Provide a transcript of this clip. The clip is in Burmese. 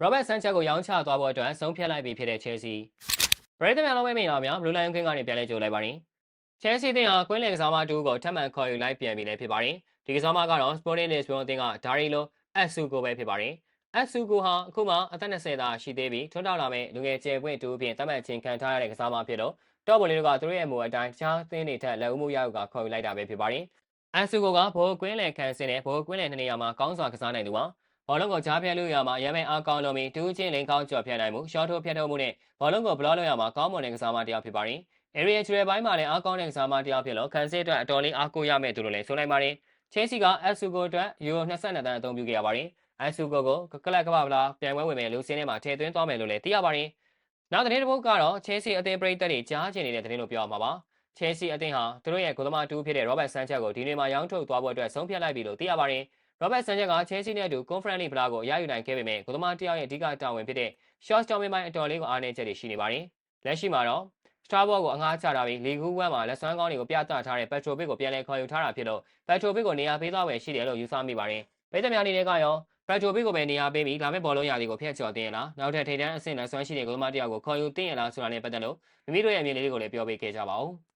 ရောဘတ်ဆန်ချက်ကိုရောင်းချသွားဖို့အတွက်ဆုံးဖြတ်လိုက်ပြီဖြစ်တဲ့ Chelsea ပရိသတ်များလုံးဝမင်္ဂလာများဘလူးလိုင်းခွင်းကနေပြန်လဲကြိုလိုက်ပါတယ် Chelsea တင်ဟာကွင်းလင်ကစားမတူကိုထပ်မံခေါ်ယူလိုက်ပြန်ပြီလည်းဖြစ်ပါတယ်ဒီကစားမကတော့ Sporting Lisbon အသင်းကဒါရီလိုအက်ဆူကိုပဲဖြစ်ပါတယ်အက်ဆူကိုဟာအခုမှအသက်20သာရှိသေးပြီးထွန်းတောက်လာမဲ့လူငယ်ကျယ်ပွင့်တူအပြင်တတ်မှတ်ချင်းခံထားရတဲ့ကစားမဖြစ်လို့တော့ဘလီတို့ကသူတို့ရဲ့အမူအတိုင်းတခြားသင်းတွေထက်လက်ဦးမှုရယူကခေါ်ယူလိုက်တာပဲဖြစ်ပါတယ်အက်ဆူကိုကဘိုးကွင်းလင်ခံစင်နဲ့ဘိုးကွင်းလင်နှစ်နေရာမှာကောင်းစွာကစားနိုင်သူပါ ဘောလုံးကိုကြားဖြတ်လို့ရမှာအရမ်းအားကောင်းလို့မီတူးချင်းလိန်ကောင်းကြော်ဖြတ်နိုင်မှုရှော့ထိုးဖြတ်ထုတ်မှုနဲ့ဘောလုံးကိုဘလော့လုပ်ရမှာကောင်းမွန်တဲ့ကစားမတစ်ယောက်ဖြစ်ပါတယ်။ area ချရပိုင်းမှာလည်းအားကောင်းတဲ့ကစားမတစ်ယောက်ဖြစ်လို့ခံစစ်အတွက်အတော်လေးအားကိုးရမယ့်သူလို့လည်းဆိုနိုင်ပါတယ်။ Chelsea က Asugo အတွက်ယူရို22တန်းအသုံးပြုခဲ့ရပါတယ်။ Asugo ကိုကလပ်ကမ္ဘာဗလာပြိုင်ပွဲဝင်မဲ့လူစင်းထဲမှာထည့်သွင်းသွားမယ်လို့လည်းသိရပါတယ်။နောက်သတင်းတစ်ပုဒ်ကတော့ Chelsea အသင်းပရိသတ်တွေကြားချင်နေတဲ့သတင်းလို့ပြောရမှာပါ။ Chelsea အသင်းဟာသူတို့ရဲ့ဂိုးသမားတူဖြစ်တဲ့ Robert Sanchez ကိုဒီနေ့မှာရောင်းထုတ်သွားဖို့အတွက်ဆုံးဖြတ်လိုက်ပြီလို့သိရပါတယ်။ Robert Sanchez က Chelsea နဲ့အတူ Conference League ဖလားကိုရယူနိုင်ခဲ့ပေမဲ့ဂိုးသမားတစ်ယောက်ရဲ့အဓိကတာဝန်ဖြစ်တဲ့ Short Term ပိုင်းအတော်လေးကိုအားနည်းချက်တွေရှိနေပါတယ်။လက်ရှိမှာတော့ Starboard ကိုအငှားချထားပြီး League 1မှာလက်စွမ်းကောင်းတွေကိုပြသထားတဲ့ Petrovic ကိုပြန်လည်ခေါ်ယူထားတာဖြစ်လို့ Petrovic ကိုနေရာပေးသွားဝယ်ရှိတယ်လို့ယူဆမိပါတယ်။ပြည်သူများအနေနဲ့ကရော Petrovic ကိုပဲနေရာပေးပြီးလာမယ့်ဘောလုံးရာသီကိုဖျက်ချော်တင်ရလားနောက်ထပ်ထိပ်တန်းအဆင့်လက်စွမ်းရှိတဲ့ဂိုးသမားတစ်ယောက်ကိုခေါ်ယူတင်ရလားဆိုတာနဲ့ပတ်သက်လို့မိမိတို့ရဲ့အမြင်လေးတွေကိုလည်းပြောပေးခဲ့ကြပါဦး။